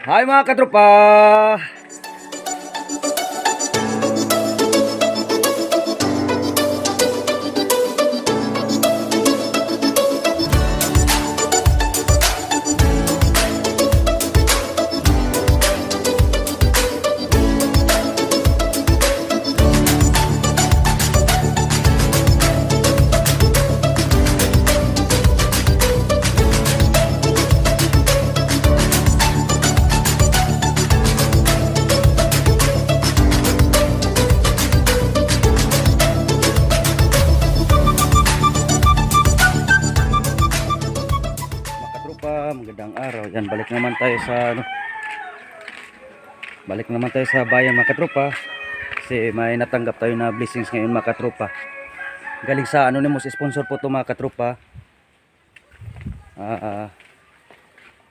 Hi mga katropa! Sa ano. Balik naman tayo sa bayan mga katropa. Kasi may natanggap tayo na blessings ngayon mga katropa. Galing sa anonymous sponsor po to mga katropa. Ah, ah,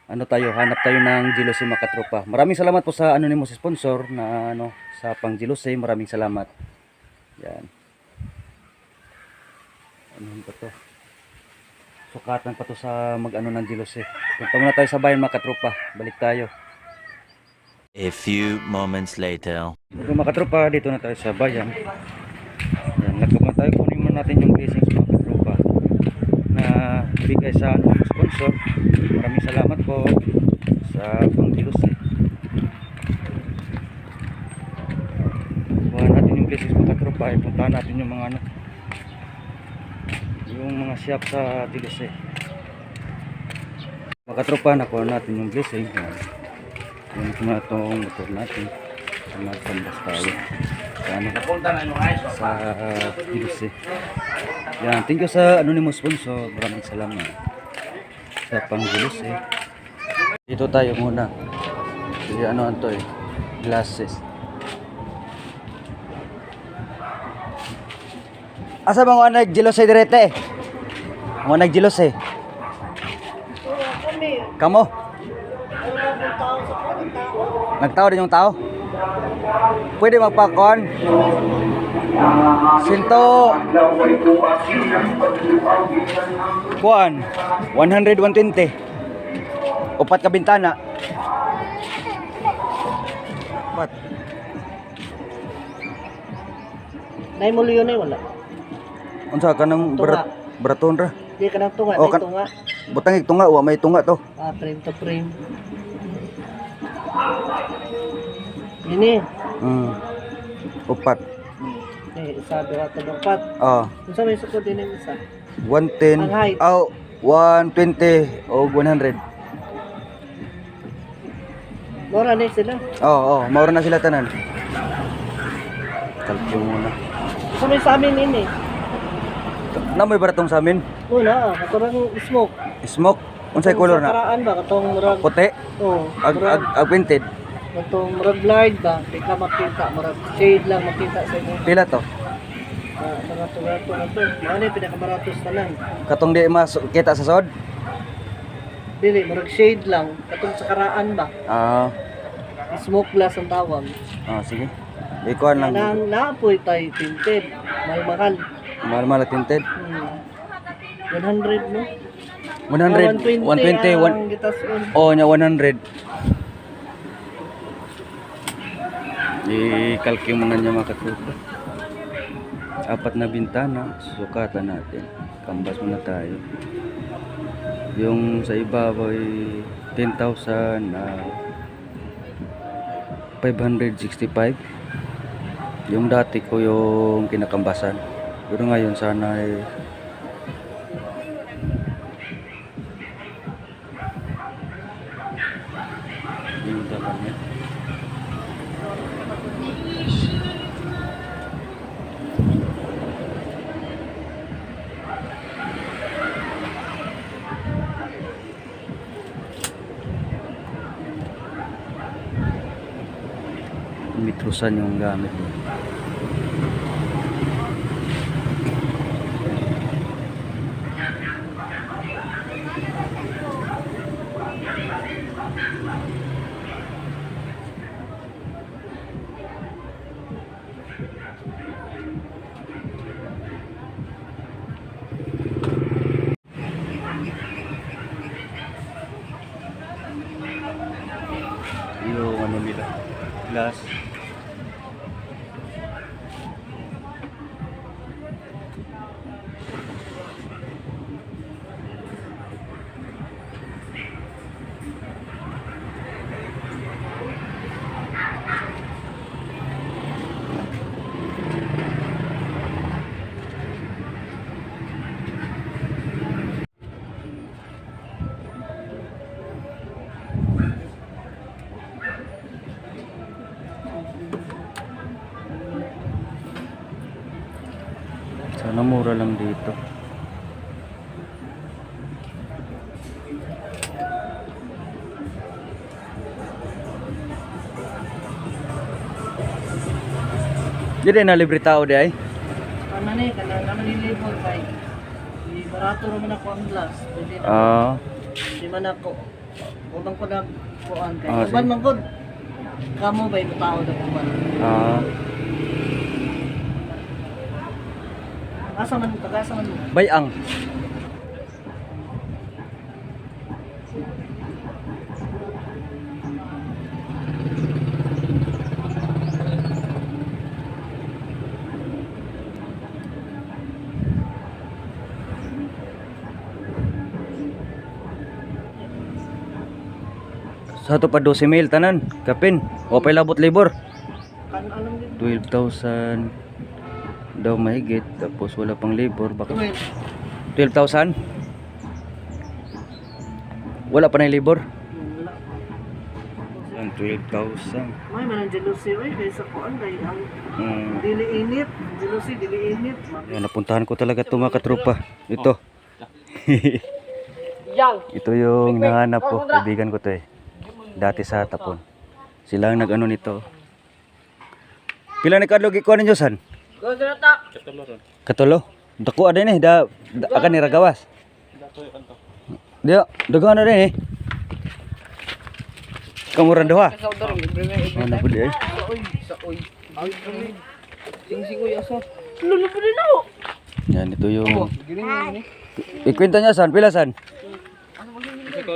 ano tayo, hanap tayo ng Jealousy mga katropa. Maraming salamat po sa anonymous sponsor na ano sa pang Jealousy. Maraming salamat. Yan. Ano ba to? Sukatan pa to sa mag-ano ng Jealousy. Punta muna tayo sa bayan mga katropa. Balik tayo. A few moments later. Mga mga katropa, dito na tayo sa bayan. Yan, lakad na tayo. Kunin muna natin yung blessings mga katropa na bigay sa ano, sponsor. Maraming salamat po sa pang Jealousy. Kuha natin yung blessings mga katropa. Ipuntahan natin yung mga ano yung mga shop sa Jealousy. Mga katropa, nakuha natin yung blessing. Yung mga itong motor natin. Sa magkandas tayo. Sa ano? Sa Jealousy. Yan. Thank you sa anonymous sponsor. Maraming salamat. Sa pang Jealousy. Dito tayo muna. Kasi ano to eh. Glasses. Asa ba mga nag-jealousy direte? Mga nag-jealousy. Kamo? Nagtao din yung tao? Pwede magpakon? Sinto Kuan 100 120 Upat ka bintana Upat Nay mo yun ay wala. Unsa ka nang Tunga. brat braton ra Di ka nang tunga, Oh, nay kan- tunga. Butang tunga wa may tunga to Ah, frame to frame. Ini, Hmm Upat eh, isa, dua, tatlo, apat. Ah Kung sa may sukod din ang isa. 110 Ang height. oh 120 o 100 Mora na sila. Oo, oh, oh, mauro na sila tanan. Kalkyo muna. Sa may sa amin ini. Namoy baratong sa amin. Ah, katurang smoke. Smoke. Unsay color sa na? Karaan ba, katong murag, Puti. oh, Ag ag, painted. katong murag light ba, di ka makita, murag shade lang makita sa inyo. Pila to? Ah, mga tugato na to. Ano yung pinakamaratos tanan? Katong di mas kita sa sod. Dili, murag shade lang. Katong sa karaan ba, Ah, smoke glass ang tawag. ah sige. Ikuan lang. Nang naapoy tayo tinted. Mahal-mahal. Mahal-mahal tinted. Hmm. 100 no? 100, 120, 120, ang gitason. Oh, nya 100. I-kalkyo mo na niya. Apat na bintana, sukatan natin. Kambas muna tayo. Yung sa ibabaw ay 10,000 na 565. Yung dati ko yung kinakambasan. Pero ngayon sana ay yung dapat niya. Mitrusan yung gamit mo. Sana mura lang dito Jadi na libre tao di ay? Ano ni, kana naman nilibol kay. Di barato naman ako ang glass. Ah, Di man ako. Unang ko na kuan kay. Ah, Uban sige. man gud. Kamo ba yung tao na uban? ah, Asa man, taga-asa man bayang. Sa to pa 12 mil tanan, kapin. O pay labot libor. Kan alam din. 12,000 daw mahigit tapos wala pang labor baka Tuwil. 12,000 wala pa na yung labor? Wala. Yan, 12,000 May man ang jealousy oy kay sa kuan kay ang mm. dili init, jealousy dili init. Yan, napuntahan ko talaga ito mga katropa. Ito. Yang. ito yung nahanap ko. Kaibigan ko to eh. Dati sa tapon. Sila ang nag-ano nito. Pila ni kadlog ikaw ninyo san Go ta. Katulo. Dako ada ni da, da akan ni ragawas. Dia dagan ada ni. Kamu randawa. Sa udar mi. Ano ay? Oy, sa oy. Ay, kami. Sing sing oy asa. Lulu pa din ako. Yan ito yung ikwenta niya san pila san.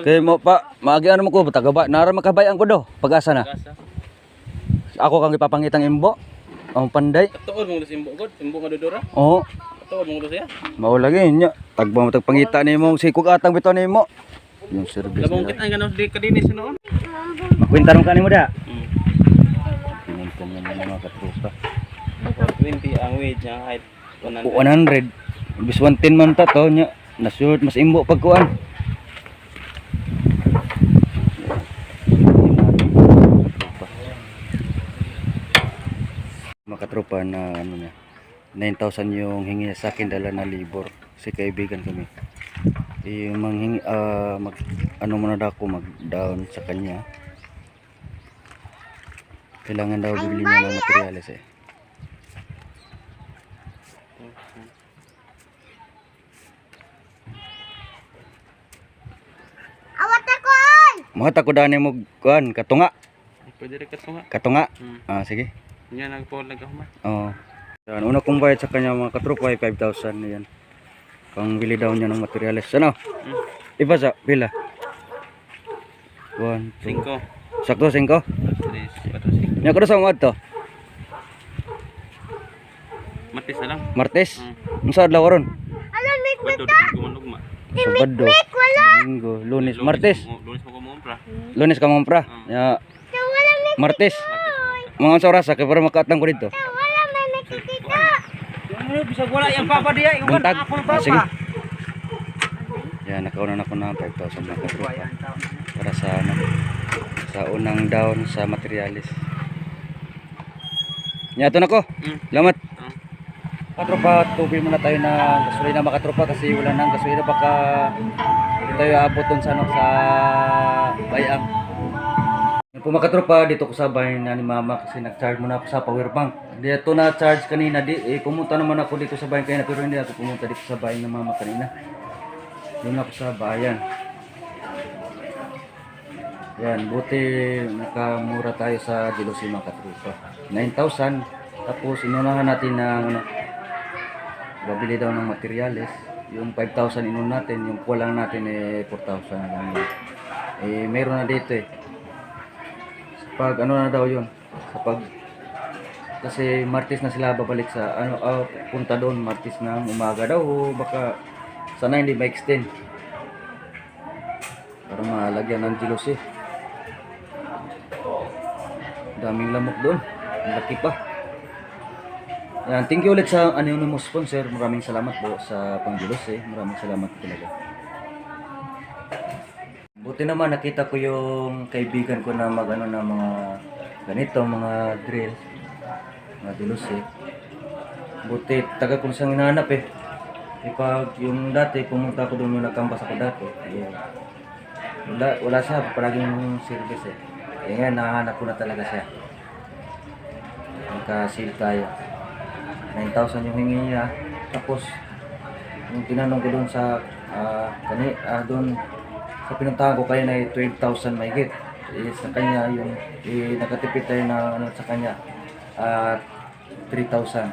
Kay mo pa maagi ano mo ko tagaba nara makabayan ko do pag-asa na. Ako kang ipapangitang imbo. Ang panday. Tuod mo simbo god, simbo nga dodora. Oo, Tuod mo siya. mao lagi nya. Tagba mo tagpangita nimo sikog atang bitaw nimo. Yung service Labong kita ganos di kadinis noon. Makwenta ron kanimo da. Hmm. Pinuntan niya ng mga katropa. 20 ang wage niya height 100. 100 bis 110 man ta to nya nasuot mas imbo pagkuan makatropa na ano na 9,000 yung hingi niya sa akin dala na libor si kaibigan kami yung manghingi ah, mag ano muna daw ako mag down sa kanya kailangan daw bibili niya ng materyales eh Mga tako dani mo kuan katunga, Pwede rin kato nga. katunga. Hmm. Ah sige. Nya nagpo nagahuman. Oo. Yan, una kong bayad sa kanya mga katropa ay 5,000 na yan. Pang bili daw niya ng materyales. Ano? Hmm. Iba sa pila. 1, 2, 5. sakto 5. 3 4 5. Nya ko sa mga to. Matis na lang. Martes. Hmm. Unsa adlaw ron? Pwede di gumanugma. Sabado. Domingo, Lunes, Martes. Lunes mo ko mumpra. Lunes ka mampra. Ya. Martes. Mga unsa oras kay para makaatang ko dito. Bisag wala yang papa dia, iwan ako ng papa. sige. Yan, nakauna na ko ng 5,000 mga katropa. Para sa ano, sa unang down sa materialis. Nyato na ko. Hmm. Salamat. Hmm. Katropa, tubil muna tayo na gasolina mga katropa kasi wala nang gasolina baka hindi tayo abot dun sa ano sa bayang. Po mga katropa, dito ko sa bahay na ni mama kasi nag-charge muna ako sa power bank. Dito na charge kanina, di, eh, pumunta naman ako dito sa bahay kanina pero hindi ako pumunta dito sa bahay ng mama kanina. Doon ako sa bayan. Yan, buti nakamura tayo sa Jealousy mga katropa. 9,000. Tapos inunahan natin ng ano, babili daw ng materyales. Yung 5,000 inun natin, yung kulang natin eh 4,000 na lang. Eh meron na dito eh. Pag ano na daw yun kapag kasi Martes na sila babalik sa ano ah, punta doon Martes ng umaga daw baka sana hindi ma-extend. Para malagyan ng jelos eh. Daming lamok doon laki pa. Yan thank you ulit sa anonymous sponsor. Maraming salamat po sa pangjelos eh. Maraming salamat talaga Buti naman nakita ko yung kaibigan ko na magano na mga ganito, mga drill, mga dilos eh. Buti, taga ko siyang hinahanap eh. Eh, pag yung dati, pumunta ko doon yung nagkambas ako dati. Eh, wala, wala siya, palaging service eh. Ngayon, nahanap ko na talaga siya. Nagka-sale tayo. 9,000 yung hingi niya. Tapos, yung tinanong ko doon sa, ah, kani, ah, doon, sa pinuntahan ko kaya na 12,000 mahigit. Eh, sa kanya yung eh, nakatipid tayo na ano sa kanya at 3,000.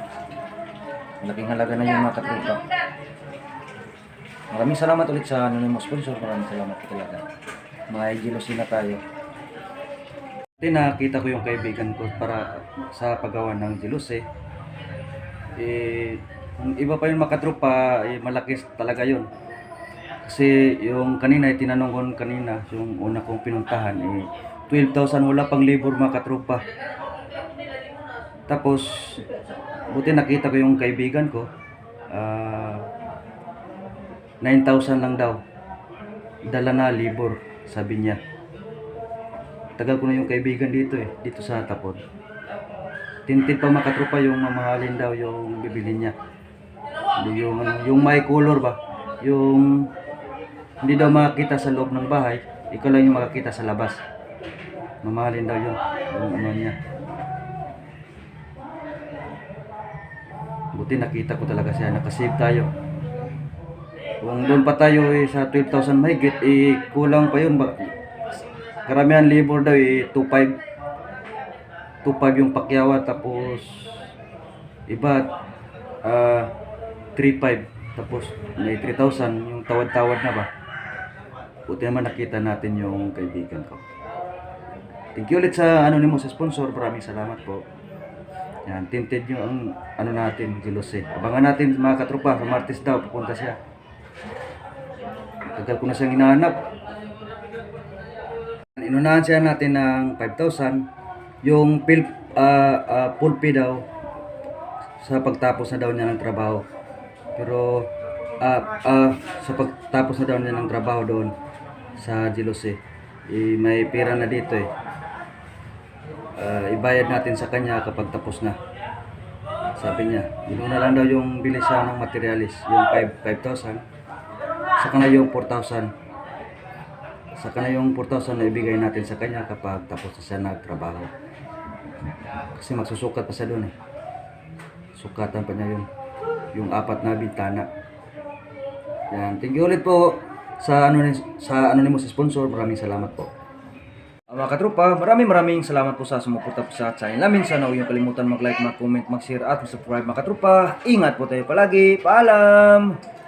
Malaking halaga na yung mga katrupa. Maraming salamat ulit sa anonymous sponsor. Maraming salamat talaga. Mga igilosin na tayo. Then nakita ko yung kaibigan ko para sa paggawa ng jelos eh. Eh, iba pa yung makatrupa, eh, malaki talaga yun. Kasi yung kanina, eh, tinanong ko kanina, yung una kong pinuntahan, eh, 12,000 wala pang labor mga katropa. Tapos, buti nakita ko yung kaibigan ko, ah, 9,000 lang daw. Dala na labor, sabi niya. Tagal ko na yung kaibigan dito eh, dito sa Tapon. Tintin pa mga katropa yung mamahalin daw yung bibili niya. Yung, yung may color ba? Yung hindi daw makakita sa loob ng bahay, ikaw lang yung makakita sa labas. Mamahalin daw yun, yung ano niya. Buti nakita ko talaga siya, nakasave tayo. Kung doon pa tayo eh, sa 12,000 mahigit, eh, kulang pa yun. Karamihan labor daw eh, 2,500. 2,500 yung pakyawa, tapos iba, ah, 3,500. Tapos may 3,000, yung tawad-tawad na ba? Buti naman nakita natin yung kaibigan ko. Thank you ulit sa anonymous sponsor. Maraming salamat po. Yan, tinted nyo ang ano natin, Gilos eh. Abangan natin mga katropa, sa Martes daw, pupunta siya. Tagal ko na siyang hinahanap. Inunahan siya natin ng 5,000. Yung pil, ah, full pay daw sa pagtapos na daw niya ng trabaho. Pero ah ah, sa pagtapos na daw niya ng trabaho doon sa Gilos eh, eh, may pera na dito eh. Ah, ibayad natin sa kanya kapag tapos na. Sabi niya, yun na lang daw yung bili siya ng materialis, yung 5 5,000. Saka na yung 4,000. Saka na yung 4,000 na ibigay natin sa kanya kapag tapos na siya nagtrabaho. Kasi magsusukat pa siya doon eh. Sukatan pa niya yun. Yung apat na bintana. Yan. Thank you ulit po sa, anonymous, sa anonymous sponsor. Maraming salamat po. Uh, mga katropa, maraming maraming salamat po sa sumuporta po sa channel namin. Sana huwag niyong kalimutan mag-like, mag-comment, mag-share at mag-subscribe mga katropa. Ingat po tayo palagi. Paalam!